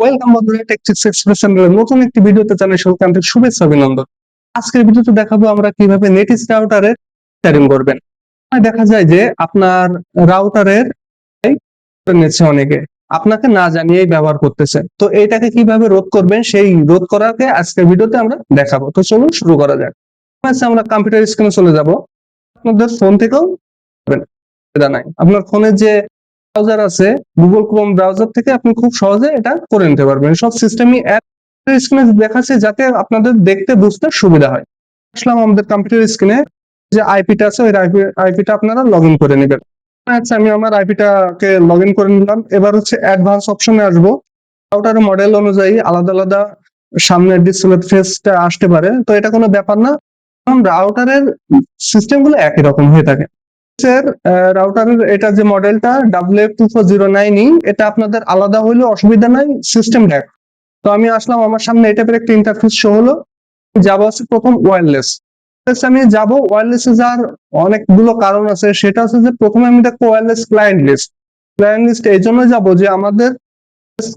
Welcome বন্ধুরা tactics express চ্যানেলের নতুন একটি ভিডিওতে জানাই সকলকে আন্তরিক শুভেচ্ছা, অভিনন্দন। আজকের ভিডিওতে দেখাবো আমরা কীভাবে নেটিস রাউটারের সেটিং করবেন। দেখা যায় যে আপনার রাউটারের নিচ্ছে অনেকে। আপনাকে না জানিয়েই ব্যবহার করতেছে। তো এইটাকে কীভাবে রোধ করবেন, সেই রোধ করাকে আজকের ভিডিওতে আমরা দেখাবো। তো চলুন শুরু করা যাক। আমরা কম্পিউটার স্ক্রিনে চলে যাব। আপনাদের ফোন থেকেও। নাই আপনার ফোনের যে ব্রাউজার আছে গুগল ক্রোম ব্রাউজার থেকে আপনি খুব সহজে এটা করে নিতে পারবেন। সব সিস্টেমই অ্যাপ স্ক্রিনে দেখাচ্ছে যাতে আপনাদের দেখতে, বুঝতে সুবিধা হয়। আসলাম আমাদের কম্পিউটার স্ক্রিনে যে আইপিটা আছে, ওই আইপিটা আপনারা লগ ইন করে নেবেন। আচ্ছা আমি আমার আইপিটাকে লগ ইন করে নিলাম। এবার হচ্ছে অ্যাডভান্স অপশনে আসব। রাউটারের মডেল অনুযায়ী আলাদা আলাদা সামনের ডিসপ্লে ফেসটা আসতে পারে। তো এটা কোনো ব্যাপার না। রাউটারের সিস্টেমগুলো একই রকম হয়ে থাকে। স্যার রাউটারের এটা যে মডেলটা W two four zero nine এটা আপনাদের আলাদা হইলেও অসুবিধা নাই সিস্টেম ড্যাক তো আমি আসলাম, আমার সামনে এটা একটা ইন্টারফেস শো হলো যাব আছে প্রথম ওয়্যারলেস আমি যাব ওয়্যারলেস যাওয়ার অনেকগুলো কারণ আছে, সেটা হচ্ছে যে প্রথমে আমি দেখব wireless client list client list এই জন্য যাব যে আমাদের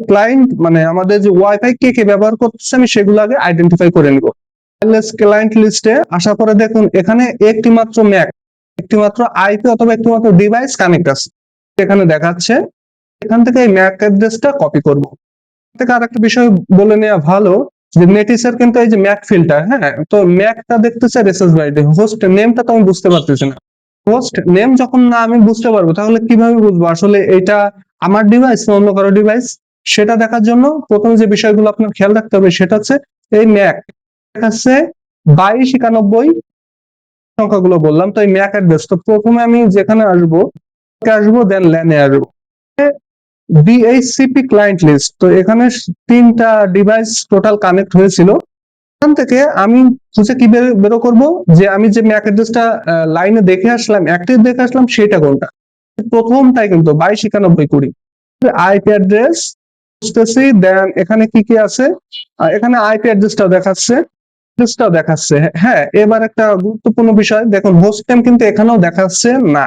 ক্লায়েন্ট মানে আমাদের যে ওয়াইফাই কে কে ব্যবহার করতেছে, আমি সেগুলো আগে আইডেন্টিফাই করে নিব। ওয়্যারলেস ক্লায়েন্ট লিস্টে আসার পরে দেখুন, এখানে একটি মাত্র ম্যাক একটি মাত্র আইপি অথবা একটিমাত্র ডিভাইস কানেক্ট আছে। এখানে দেখাচ্ছে, এখান থেকে এই ম্যাক অ্যাড্রেসটা কপি করব। থেকে আরেকটা বিষয় বলে নেওয়া ভালো, যে নেটিসের কিন্তু এই যে ম্যাক ফিল্টার হ্যাঁ? তো ম্যাকটা দেখতেছে রেসেস বাইডে হোস্ট নেমটা তো আমি বুঝতে পারতেছি না। হোস্ট নেম যখন না আমি বুঝতে পারব, তাহলে কীভাবে বুঝব? আসলে এটা আমার ডিভাইস না অন্য কারও ডিভাইস সেটা দেখার জন্য প্রথম যে বিষয়গুলো আপনার খেয়াল রাখতে হবে সেটা হচ্ছে এই ম্যাক দেখাচ্ছে বাইশ একানব্বই সংখ্যাগুলো বললাম, তো এই ম্যাক অ্যাড্রেস তো প্রথমে আমি যেখানে আসব আসব দেন ল্যানে আসব। বিএইচসিপি ক্লায়েন্ট লিস্ট তো এখানে তিনটা ডিভাইস টোটাল কানেক্ট হয়েছিল। এখান থেকে আমি খুঁজে কি বের- করব? যে আমি যে ম্যাক অ্যাড্রেসটা লাইনে দেখে আসলাম অ্যাক্টিভ দেখে আসলাম সেটা কোনটা? প্রথমটাই কিন্তু বাইশ একানব্বই কুড়ি। আইপি অ্যাড্রেস বুঝতেছি দেন এখানে কি কি আছে? এখানে আইপি অ্যাড্রেসটাও দেখাচ্ছে। অ্যাড্রেসটাও দেখাচ্ছে। হ্যাঁ এবার একটা গুরুত্বপূর্ণ বিষয়। দেখুন হোস্ট নেম কিন্তু এখানেও দেখাচ্ছে না।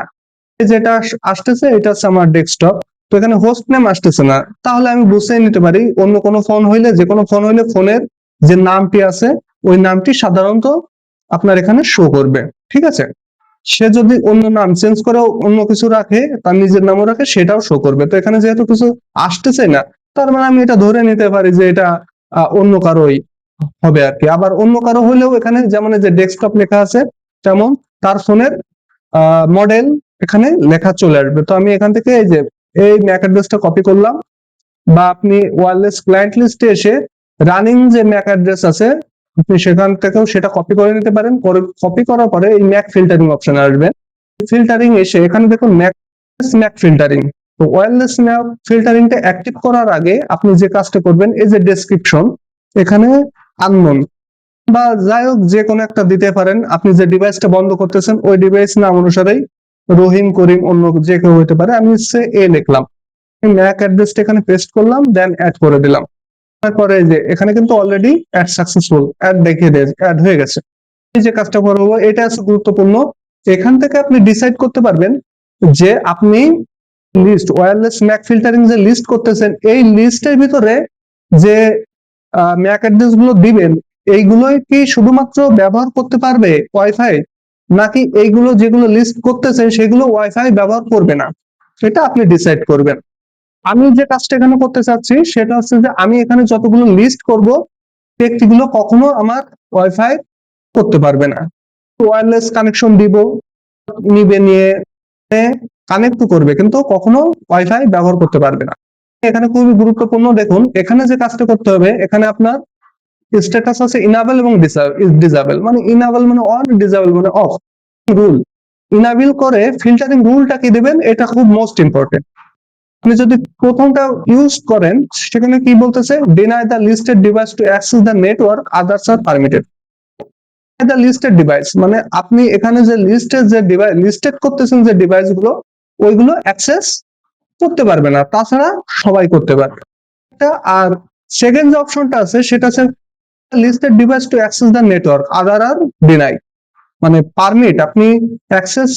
যেটা আসতেছে, এটা হচ্ছে আমার ডেস্কটপ তো এখানে হোস্ট নেম আসতেছে না। তাহলে আমি বুঝতেই নিতে পারি, অন্য কোনো ফোন হইলে, যে কোনো ফোন হইলে ফোনের যে নামটি আছে, ওই নামটি সাধারণত আপনার এখানে শো করবে। ঠিক আছে? সে যদি অন্য নাম চেঞ্জ করে, অন্য কিছু রাখে, তার নিজের নামও রাখে, সেটাও শো করবে। তো এখানে যেহেতু কিছু আসতেছে না, তার মানে আমি এটা ধরে নিতে পারি যে এটা অন্য কারোই। হবে আর কি। আবার অন্য কারও হলেও এখানে যেমন যে ডেস্কটপ লেখা আছে, তেমন তার ফোনের মডেল এখানে লেখা চলে আসবে। তো আমি এখান থেকে এই যে, এই ম্যাক অ্যাড্রেসটা কপি করলাম বা আপনি ওয়ারলেস ক্লায়েন্ট লিস্টে এসে রানিং যে ম্যাক অ্যাড্রেস আছে, আপনি সেখান থেকেও সেটা কপি করে নিতে পারেন। কপি করার পরে এই ম্যাক ফিল্টারিং অপশন আসবে। ফিল্টারিং এসে এখানে দেখুন ম্যাক ম্যাক ফিল্টারিং তো ওয়ারলেস ম্যাক ফিল্টারিংটা অ্যাক্টিভ করার আগে আপনি যে কাজটা করবেন, এই যে ডেসক্রিপশন এখানে আননোন বা যাই হোক, যে কোনো একটা দিতে পারেন। আপনি যে ডিভাইসটা বন্ধ করতেছেন, ওই ডিভাইস নাম অনুসারেই রহিম করিম অন্য যে কেউ হতে পারে। আমি হচ্ছে এ লিখলাম। ম্যাক অ্যাড্রেসটা এখানে পেস্ট করলাম দেন অ্যাড করে দিলাম। তারপরে যে, এখানে কিন্তু অলরেডি অ্যাড সাকসেসফুল অ্যাড দেখিয়ে দিয়েছে অ্যাড হয়ে গেছে। এই যে কাজটা করব এটা আছে গুরুত্বপূর্ণ। এখান থেকে আপনি ডিসাইড করতে পারবেন যে আপনি লিস্ট ওয়্যারলেস ম্যাক ফিল্টারিং যে লিস্ট করতেছেন, এই লিস্টের ভিতরে যে ম্যাক অ্যাড্রেসগুলো দিবেন, এইগুলোই কি শুধুমাত্র ব্যবহার করতে পারবে ওয়াইফাই নাকি এইগুলো যেগুলো লিস্ট করতেছেন, সেগুলো ওয়াইফাই ব্যবহার করবে না? সেটা আপনি ডিসাইড করবেন। আমি যে কাজটা এখানে করতে চাচ্ছি, সেটা হচ্ছে যে আমি এখানে যতগুলো লিস্ট করব, ব্যক্তিগুলো কখনো আমার ওয়াইফাই করতে পারবে না। ওয়্যারলেস কানেকশন দিব, নিবে, নিয়ে কানেক্ট করবে, কিন্তু কখনো ওয়াইফাই ব্যবহার করতে পারবে না। এখানে খুবই গুরুত্বপূর্ণ। দেখুন, এখানে যে কাজটা করতে হবে, এখানে আপনার স্ট্যাটাস আছে ইনাবেল এবং ডিসাবেল মানে ইনাবেল মানে অন ডিসাবেল মানে অফ রুল ইনাবেল করে ফিল্টারিং রুলটা কি দেবেন? এটা খুব মোস্ট ইম্পর্টেন্ট আপনি যদি প্রথমটা ইউজ করেন, সেখানে কি বলতেছে? Deny the listed device to access the network others are permitted the listed device মানে আপনি এখানে যে লিস্টেড যে ডিভাইস লিস্টেড করতেছেন যে ডিভাইসগুলো, ওইগুলো অ্যাক্সেস করতে পারবে না। তাছাড়া সবাই করতে পারবে। আর সেকেন্ড যে অপশনটা আছে, সেটা হচ্ছে listed device to access the network other are deny মানে পারমিট আপনি অ্যাক্সেস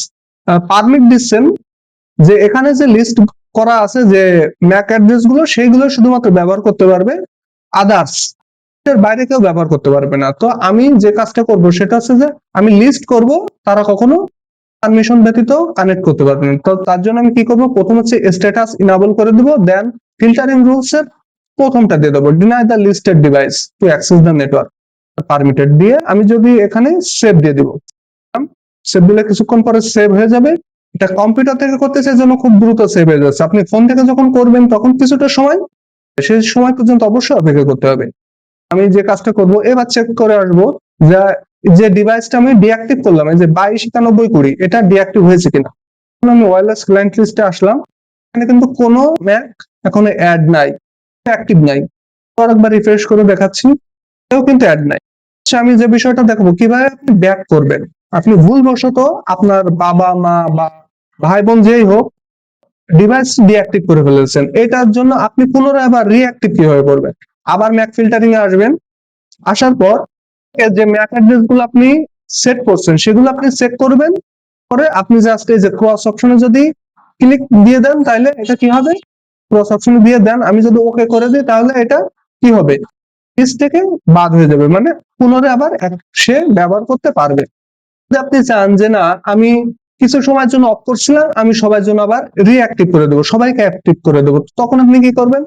পারমিট দিচ্ছেন যে এখানে যে লিস্ট করা আছে যে ম্যাক অ্যাড্রেসগুলো সেইগুলো শুধুমাত্র ব্যবহার করতে পারবে। আদার্স এর বাইরে কেউ ব্যবহার করতে পারবে না। তো আমি যে কাজটা করব, সেটা হচ্ছে যে আমি লিস্ট করব, তারা কখনো পারমিশন ব্যতীত কানেক্ট করতে পারবে না। তো তার জন্য আমি কি করব? প্রথম হচ্ছে স্ট্যাটাস ইনাবল করে দিব দেন ফিল্টারিং রুলস এর প্রথমটা দিয়ে দেবো। Deny the listed device to access the network permitted দিয়ে আমি যদি এখানে সেভ দিয়ে দিব সেভ দিলে কিছুক্ষণ পরে সেভ হয়ে যাবে। এটা কম্পিউটার থেকে করতে চাই জন্য খুব দ্রুত সেভ হয়ে যাচ্ছে। আপনি ফোন থেকে যখন করবেন, তখন কিছুটা সময় সেই সময় পর্যন্ত অবশ্যই অপেক্ষা করতে হবে। আমি যে কাজটা করব, এবার চেক করে আসব যে যে ডিভাইসটা আমি ডিঅ্যাক্টিভ করলাম, এই যে বাইশ একানব্বই কুড়ি, এটা ডিঅ্যাক্টিভ হয়েছে কিনা? আমি ওয়্যারলেস ক্লায়েন্ট লিস্টে আসলাম, এখানে কিন্তু কোনো ম্যাক এখনও অ্যাড নাই অ্যাক্টিভ নাই। আরেকবার রিফ্রেশ করে দেখাচ্ছি, এও কিন্তু অ্যাড নাই। আচ্ছা আমি যে বিষয়টা দেখাবো, কীভাবে আপনি ব্যাক করবেন? আপনি ভুলবশত আপনার বাবা, মা বা ভাই বোন যেই হোক ডিভাইস ডিঅ্যাক্টিভ করে ফেলেছেন। এটার জন্য আপনি পুনরায় আবার রিঅ্যাক্টিভ কীভাবে করবেন? আবার ম্যাক ফিল্টারিং এ আসবেন। আসার পর যে ম্যাক অ্যাড্রেসগুলো আপনি সেট করছেন, সেগুলো আপনি চেক করবেন পরে আপনি জাস্ট এই যে ক্রস অপশনে যদি ক্লিক দিয়ে দেন, তাহলে এটা কি হবে? ক্রস অপশনে দিয়ে দেন, আমি যদি ওকে করে দিই, তাহলে এটা কি হবে? লিস্ট থেকে বাদ হয়ে যাবে মানে পুনরায় আবার সে ব্যবহার করতে পারবে। যদি আপনি চান যে না, আমি কিছু সময়ের জন্য অফ করছিলাম আমি সবার জন্য আবার রিঅ্যাক্টিভ করে দেবো, সবাইকে অ্যাক্টিভ করে দেবো, তখন আপনি কি করবেন?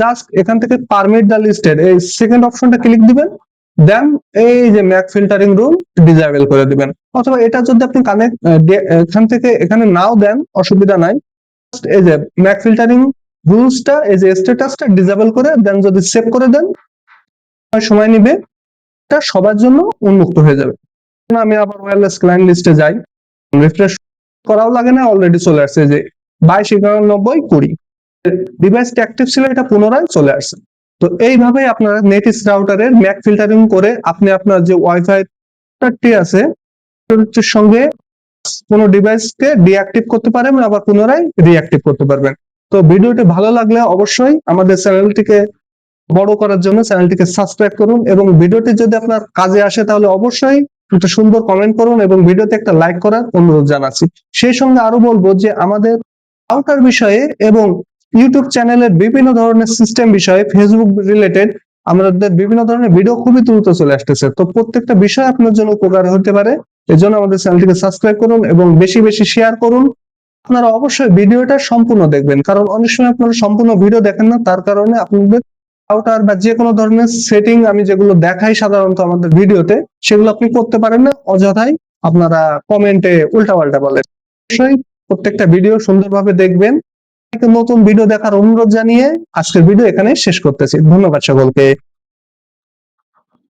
জাস্ট এখান থেকে পারমিট দ্য লিস্টেড এই সেকেন্ড অপশনটা ক্লিক দিবেন দেন এই যে ম্যাক ফিল্টারিং রুল ডিজেবল করে দিবেন। অথবা এটা যদি আপনি কানেক্ট এখান থেকে এখানে নাও দেন, অসুবিধা নাই। এই যে ম্যাক ফিল্টারিং রুলসটা এই যে স্ট্যাটাসটা ডিজেবল করে দেন যদি সেভ করে দেন সময় নিবে, এটা সবার জন্য উন্মুক্ত হয়ে যাবে। আমি আবার ওয়্যারলেস ক্লায়েন্ট লিস্টে যাই। রিফ্রেশ করাও লাগে না অলরেডি চলে আসছে যে বাইশ একানব্বই কুড়ি। ডিভাইসটা অ্যাক্টিভ ছিল, এটা পুনরায় চলে আসছে। তো এইভাবে আপনারা নেটিস রাউটারের ম্যাক ফিল্টারিং করে আপনি আপনার যে ওয়াইফাই টি আছে সঙ্গে কোনো ডিভাইসকে ডিঅ্যাক্টিভ করতে পারবেন আবার পুনরায় রিঅ্যাক্টিভ করতে পারবেন। তো ভিডিওটি ভালো লাগলে অবশ্যই আমাদের চ্যানেলটিকে বড় করার জন্য চ্যানেলটিকে সাবস্ক্রাইব করুন এবং ভিডিওটি যদি আপনার কাজে আসে তাহলে অবশ্যই একটা সুন্দর কমেন্ট করুন এবং ভিডিওতে একটা লাইক করার অনুরোধ জানাচ্ছি। সেই সঙ্গে আরও বলব যে আমাদের আউটার বিষয়ে এবং ইউটিউব চ্যানেলের বিভিন্ন ধরনের সিস্টেম বিষয়ে ফেসবুক রিলেটেড আমাদের বিভিন্ন ধরনের ভিডিও খুবই দ্রুত চলে আসতেছে। তো প্রত্যেকটা বিষয় আপনার জন্য উপকার হতে পারে। এজন্য আমাদের চ্যানেলটিকে সাবস্ক্রাইব করুন এবং বেশি বেশি শেয়ার করুন। আপনারা অবশ্যই ভিডিওটা সম্পূর্ণ দেখবেন। কারণ অনেক সময় আপনারা সম্পূর্ণ ভিডিও দেখেন না, তার কারণে আপনাদের আউটার বা যে কোনো ধরনের সেটিং আমি যেগুলো দেখাই সাধারণত আমাদের ভিডিওতে সেগুলো আপনি করতে পারেন না। অযথাই আপনারা কমেন্টে উল্টাপাল্টা বলেন। অবশ্যই প্রত্যেকটা ভিডিও সুন্দরভাবে দেখবেন। নতুন ভিডিও দেখার অনুরোধ জানিয়ে আজকের ভিডিও এখানে শেষ করতেছি। ধন্যবাদ সকলকে।